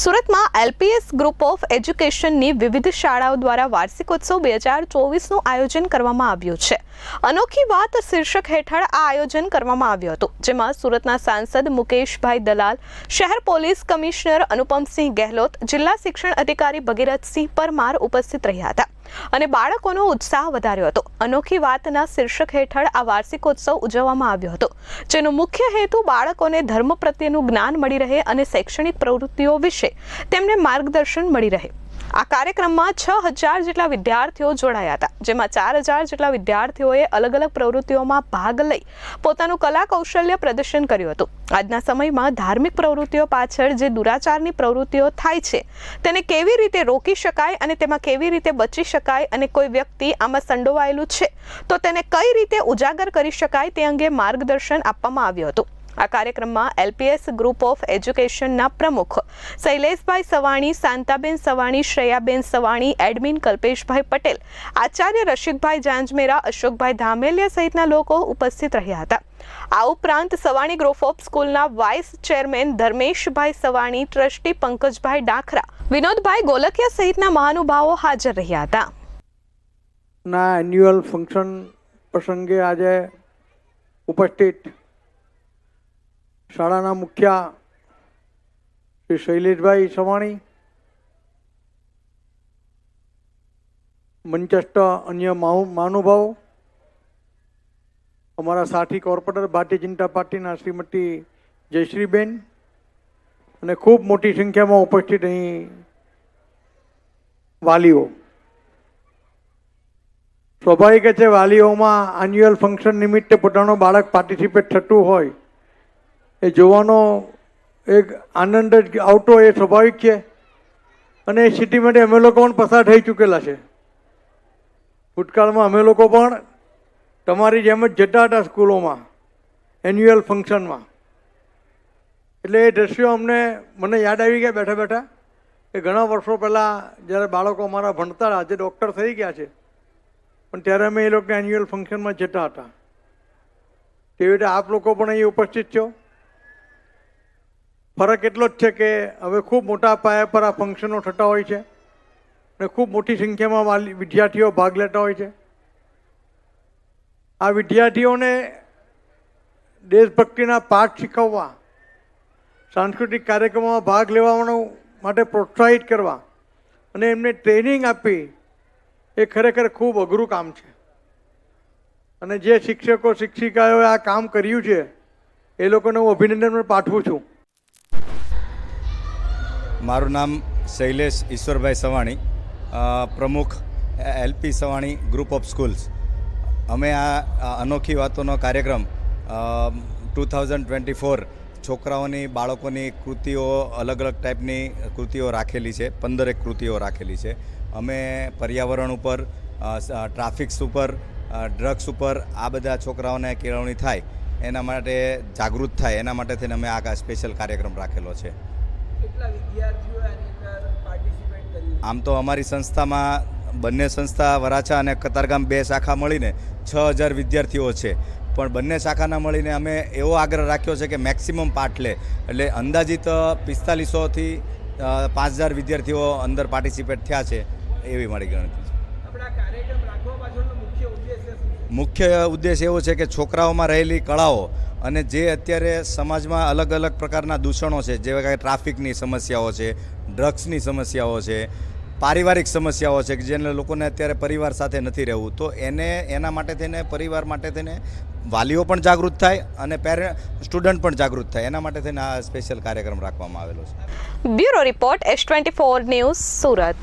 સુરતમાં LPS group of એજ્યુકેશનની વિવિધ શાળાઓ દ્વારા વાર્ષિકોત્સવ બે હજાર ચોવીસનું આયોજન કરવામાં આવ્યું છે. અનોખી વાત શીર્ષક હેઠળ આ આયોજન કરવામાં આવ્યું હતું, જેમાં સુરતના સાંસદ મુકેશભાઈ દલાલ, શહેર પોલીસ કમિશનર અનુપમસિંહ ગહેલોત, જિલ્લા શિક્ષણ અધિકારી ભગીરથસિંહ પરમાર ઉપસ્થિત રહ્યા હતા. અને બાળકોનો ઉત્સાહ વધાર્યો હતો. અનોખી વાતના શીર્ષક હેઠળ આ વાર્ષિકોત્સવ ઉજવવામાં આવ્યો હતો, જેનો મુખ્ય હેતુ બાળકોને ધર્મ પ્રત્યેનું જ્ઞાન મળી રહે અને શૈક્ષણિક પ્રવૃત્તિઓ વિશે તેમને માર્ગદર્શન મળી રહે. આ કાર્યક્રમમાં છ હજાર જેટલા વિદ્યાર્થીઓ જોડાયા હતા, જેમાં ચાર હજાર જેટલા વિદ્યાર્થીઓએ અલગ અલગ પ્રવૃત્તિઓમાં ભાગ લઈ પોતાનું કલા કૌશલ્ય પ્રદર્શન કર્યું હતું. આજના સમયમાં ધાર્મિક પ્રવૃત્તિઓ પાછળ જે દુરાચારની પ્રવૃત્તિઓ થાય છે, તેને કેવી રીતે રોકી શકાય અને તેમાં કેવી રીતે બચી શકાય અને કોઈ વ્યક્તિ આમાં સંડોવાયેલું છે, તો તેને કઈ રીતે ઉજાગર કરી શકાય તે અંગે માર્ગદર્શન આપવામાં આવ્યું હતું. આ કાર્યક્રમમાં એલપીએસ ગ્રુપ ઓફ એજ્યુકેશનના પ્રમુખ શૈલેષભાઈ સવાણી, શાંતાબેન સવાણી, શ્રેયાબેન સવાણી, એડમિન કલ્પેશભાઈ પટેલ, આચાર્ય રશિકભાઈ જાંજમેરા, અશોકભાઈ ધામેલિયા સહિતના લોકો ઉપસ્થિત રહ્યા હતા. આ ઉપરાંત સવાણી ગ્રુપ ઓફ સ્કૂલના vice chairman Dharmeshbhai Savani, trustee Pankajbhai Dakhra, Vinodbhai Golakiya સહિતના મહાનુભાવો હાજર રહ્યા હતા. ના એન્યુઅલ ફંક્શન પ્રસંગે આજે ઉપસ્થિત શાળાના મુખ્ય શ્રી શૈલેષભાઈ સવાણી મંચસ્ટ અન્ય માહુ- મહાનુભાવો, અમારા સાથી કોર્પોરેટર ભારતીય જનતા પાર્ટીના શ્રીમતી જયશ્રીબેન અને ખૂબ મોટી સંખ્યામાં ઉપસ્થિત અહીં વાલીઓ. સ્વાભાવિક છે, વાલીઓમાં એન્યુઅલ ફંક્શન નિમિત્તે પોતાનું બાળક પાર્ટિસિપેટ થતું હોય એ જોવાનો એક આનંદ જ આવતો એ સ્વાભાવિક છે. અને એ સિટી માટે અમે લોકો પણ પસાર થઈ ચૂકેલા છે. ભૂતકાળમાં અમે લોકો પણ તમારી જેમ જ જતા હતા સ્કૂલોમાં, એન્યુઅલ ફંક્શનમાં. એટલે એ દ્રશ્યો અમને, મને યાદ આવી ગયા બેઠા બેઠા. એ ઘણા વર્ષો પહેલાં જ્યારે બાળકો અમારા ભણતા આજે ડૉક્ટર થઈ ગયા છે. પણ ત્યારે અમે એ લોકો એન્યુઅલ ફંક્શનમાં જતા હતા. તેવી રીતે આપ લોકો પણ અહીં ઉપસ્થિત છો? ફરક એટલો જ છે કે હવે ખૂબ મોટા પાયા પર આ ફંક્શનો થતા હોય છે અને ખૂબ મોટી સંખ્યામાં વિદ્યાર્થીઓ ભાગ લેતા હોય છે. આ વિદ્યાર્થીઓને દેશભક્તિના પાઠ શીખવવા, સાંસ્કૃતિક કાર્યક્રમોમાં ભાગ લેવાનું માટે પ્રોત્સાહિત કરવા અને એમને ટ્રેનિંગ આપી એ ખરેખર ખૂબ અઘરું કામ છે. અને જે શિક્ષકો, શિક્ષિકાઓએ આ કામ કર્યું છે, એ લોકોને હું અભિનંદન પાઠવું છું. મારું નામ શૈલેષ ઈશ્વરભાઈ સવાણી પ્રમુખ LP Savani group of schools. અમે આ અનોખી વાતોનો કાર્યક્રમ ટુ થાઉઝન્ડ ટ્વેન્ટી ફોર છોકરાઓની, બાળકોની કૃતિઓ અલગ અલગ ટાઈપની કૃતિઓ રાખેલી છે, પંદરેક કૃતિઓ રાખેલી છે. અમે પર્યાવરણ ઉપર ટ્રાફિક્સ ઉપર ડ્રગ્સ ઉપર આ બધા છોકરાઓને કેળવણી થાય, એના માટે જાગૃત થાય, એના માટે થઈને અમે આ સ્પેશિયલ કાર્યક્રમ રાખેલો છે. વિદ્યાર્થીઓ આની અંદર પાર્ટિસિપેટ કર્યું આમ તો અમારી સંસ્થામાં બંને સંસ્થા વરાછા અને કતારગામ બે શાખા મળીને છ હજાર વિદ્યાર્થીઓ છે. પણ બંને શાખાના મળીને અમે એવો આગ્રહ રાખ્યો છે કે મેક્સિમમ પાઠ લે. એટલે અંદાજિત પિસ્તાલીસોથી પાંચ હજાર વિદ્યાર્થીઓ અંદર પાર્ટિસિપેટ થયા છે એવી મારી ગણતરી છે. મુખ્ય ઉદ્દેશ એવો છે કે છોકરાઓમાં રહેલી કળાઓ અને જે અત્યારે સમાજમાં અલગ અલગ પ્રકારના દૂષણો છે, જેવા કે ટ્રાફિકની સમસ્યાઓ છે, ડ્રગ્સની સમસ્યાઓ છે, પારિવારિક સમસ્યાઓ છે, કે જેને લોકોને અત્યારે પરિવાર સાથે નથી રહેવું, તો એને, એના માટે થઈને, પરિવાર માટે થઈને વાલીઓ પણ જાગૃત થાય અને પેરેન્ટ સ્ટુડન્ટ પણ જાગૃત થાય. એના માટે થઈને આ સ્પેશિયલ કાર્યક્રમ રાખવામાં આવેલો છે. Bureau report, S twenty four news Surat.